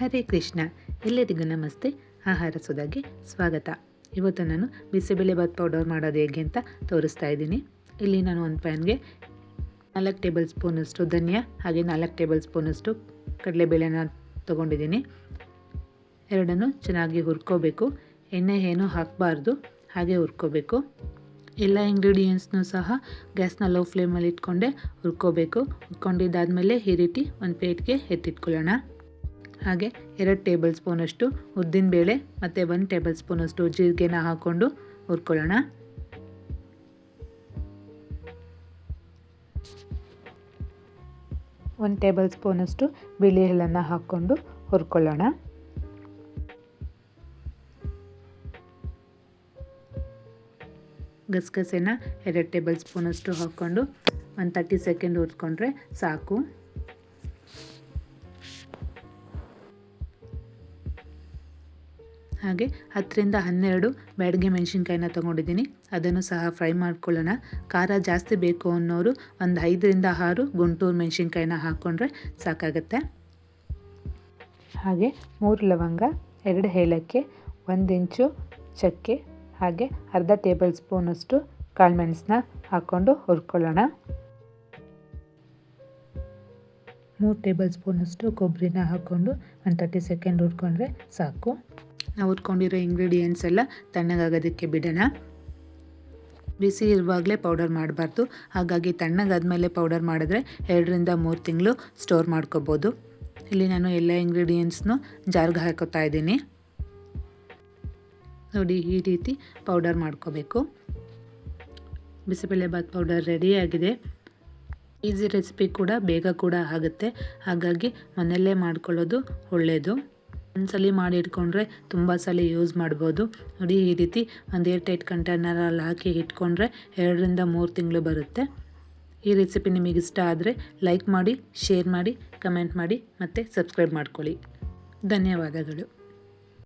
ಹರೇ ಕೃಷ್ಣ ಎಲ್ಲರಿಗೂ ನಮಸ್ತೆ? ಆಹಾರ ಸುಧಾಗೆ ಸ್ವಾಗತ. ಇವತ್ತು ನಾನು ಬಿಸಿಬೇಳೆಭಾತ್ ಪೌಡರ್ ಮಾಡೋದು ಹೇಗೆ ಅಂತ ತೋರಿಸ್ತಾ ಇದ್ದೀನಿ. ಇಲ್ಲಿ ನಾನು ಒಂದು ಪ್ಯಾನ್ಗೆ ನಾಲ್ಕು ಟೇಬಲ್ ಸ್ಪೂನಷ್ಟು ಧನಿಯಾ ಹಾಗೆ ನಾಲ್ಕು ಟೇಬಲ್ ಸ್ಪೂನಷ್ಟು ಕಡಲೆಬೇಳೆನ ತೊಗೊಂಡಿದ್ದೀನಿ. ಎರಡನ್ನು ಚೆನ್ನಾಗಿ ಹುರ್ಕೋಬೇಕು. ಎಣ್ಣೆ ಏನು ಹಾಕಬಾರ್ದು, ಹಾಗೆ ಹುರ್ಕೋಬೇಕು. ಎಲ್ಲ ಇಂಗ್ರೀಡಿಯೆಂಟ್ಸ್ನೂ ಸಹ ಗ್ಯಾಸ್ನ ಲೋ ಫ್ಲೇಮಲ್ಲಿ ಇಟ್ಕೊಂಡೆ ಹುರ್ಕೋಬೇಕು. ಹುರ್ಕೊಂಡಿದ್ದಾದಮೇಲೆ ಈ ರೀತಿ ಒಂದು ಪ್ಲೇಟ್ಗೆ ಎತ್ತಿಟ್ಕೊಳ್ಳೋಣ. ಹಾಗೆ ಎರಡು ಟೇಬಲ್ ಸ್ಪೂನಷ್ಟು ಉದ್ದಿನ ಬೇಳೆ ಮತ್ತು ಒಂದು ಟೇಬಲ್ ಸ್ಪೂನಷ್ಟು ಜೀರಿಗೆನ ಹಾಕ್ಕೊಂಡು ಹುರ್ಕೊಳ್ಳೋಣ. ಒಂದು ಟೇಬಲ್ ಸ್ಪೂನಷ್ಟು ಬಿಳಿ ಎಳ್ಳನ್ನು ಹಾಕ್ಕೊಂಡು ಹುರ್ಕೊಳ್ಳೋಣ. ಗಸಗಸೆನ ಎರಡು ಟೇಬಲ್ ಸ್ಪೂನಷ್ಟು ಹಾಕ್ಕೊಂಡು ಒಂದು ತರ್ಟಿ ಸೆಕೆಂಡ್ ಹುರ್ಕೊಂಡ್ರೆ ಸಾಕು. ಹಾಗೆ ಹತ್ತರಿಂದ ಹನ್ನೆರಡು ಬ್ಯಾಡಿಗೆ ಮೆಣಸಿನ್ಕಾಯಿನ ತೊಗೊಂಡಿದ್ದೀನಿ. ಅದನ್ನು ಸಹ ಫ್ರೈ ಮಾಡ್ಕೊಳ್ಳೋಣ. ಖಾರ ಜಾಸ್ತಿ ಬೇಕು ಅನ್ನೋರು ಒಂದು ಐದರಿಂದ ಆರು ಗುಂಟೂರು ಮೆಣಸಿನ್ಕಾಯಿನ ಹಾಕ್ಕೊಂಡ್ರೆ ಸಾಕಾಗುತ್ತೆ. ಹಾಗೆ ಮೂರು ಲವಂಗ, ಎರಡು ಏಲಕ್ಕಿ, ಒಂದು ಇಂಚು ಚಕ್ಕೆ, ಹಾಗೆ ಅರ್ಧ ಟೇಬಲ್ ಸ್ಪೂನಷ್ಟು ಕಾಳುಮೆಣಸನ್ನ ಹಾಕ್ಕೊಂಡು ಹುರ್ಕೊಳ್ಳೋಣ. ಮೂರು ಟೇಬಲ್ ಸ್ಪೂನಷ್ಟು ಕೊಬ್ಬರಿನ ಹಾಕ್ಕೊಂಡು ಒಂದು ತರ್ಟಿ ಸೆಕೆಂಡ್ ಹುರ್ಕೊಂಡ್ರೆ ಸಾಕು. ಹುರ್ಕೊಂಡಿರೋ ಇಂಗ್ರೀಡಿಯೆಂಟ್ಸ್ ಎಲ್ಲ ತಣ್ಣಗಾಗೋದಕ್ಕೆ ಬಿಡೋಣ. ಬಿಸಿ ಇರುವಾಗಲೇ ಪೌಡರ್ ಮಾಡಬಾರ್ದು. ಹಾಗಾಗಿ ತಣ್ಣಗಾದ್ಮೇಲೆ ಪೌಡರ್ ಮಾಡಿದ್ರೆ ಎರಡರಿಂದ ಮೂರು ತಿಂಗಳು ಸ್ಟೋರ್ ಮಾಡ್ಕೋಬೋದು. ಇಲ್ಲಿ ನಾನು ಎಲ್ಲ ಇಂಗ್ರೀಡಿಯೆಂಟ್ಸ್ನು ಜಾರ್ಗೆ ಹಾಕೋತಾ ಇದ್ದೀನಿ. ನೋಡಿ ಈ ರೀತಿ ಪೌಡರ್ ಮಾಡ್ಕೋಬೇಕು. ಬಿಸಿಬೇಳೆಬಾತ್ ಪೌಡರ್ ರೆಡಿಯಾಗಿದೆ ಈಸಿ ರೆಸಿಪಿ ಕೂಡ ಬೇಗ ಕೂಡ ಆಗುತ್ತೆ. ಹಾಗಾಗಿ ಮನೆಯಲ್ಲೇ ಮಾಡ್ಕೊಳ್ಳೋದು ಒಳ್ಳೆಯದು ಒಂದ್ಸಲಿ ಮಾಡಿ ಇಟ್ಕೊಂಡ್ರೆ ತುಂಬ ಸಲ ಯೂಸ್ ಮಾಡ್ಬೋದು. ನೋಡಿ ಈ ರೀತಿ ಒಂದು ಏರ್ ಟೈಟ್ ಕಂಟೈನರಲ್ಲಿ ಹಾಕಿ ಇಟ್ಕೊಂಡ್ರೆ ಎರಡರಿಂದ ಮೂರು ತಿಂಗಳು ಬರುತ್ತೆ. ಈ ರೆಸಿಪಿ ನಿಮಗೆ ಇಷ್ಟ ಆದರೆ ಲೈಕ್ ಮಾಡಿ ಶೇರ್ ಮಾಡಿ ಕಮೆಂಟ್ ಮಾಡಿ ಮತ್ತು ಸಬ್ಸ್ಕ್ರೈಬ್ ಮಾಡ್ಕೊಳ್ಳಿ. ಧನ್ಯವಾದಗಳು.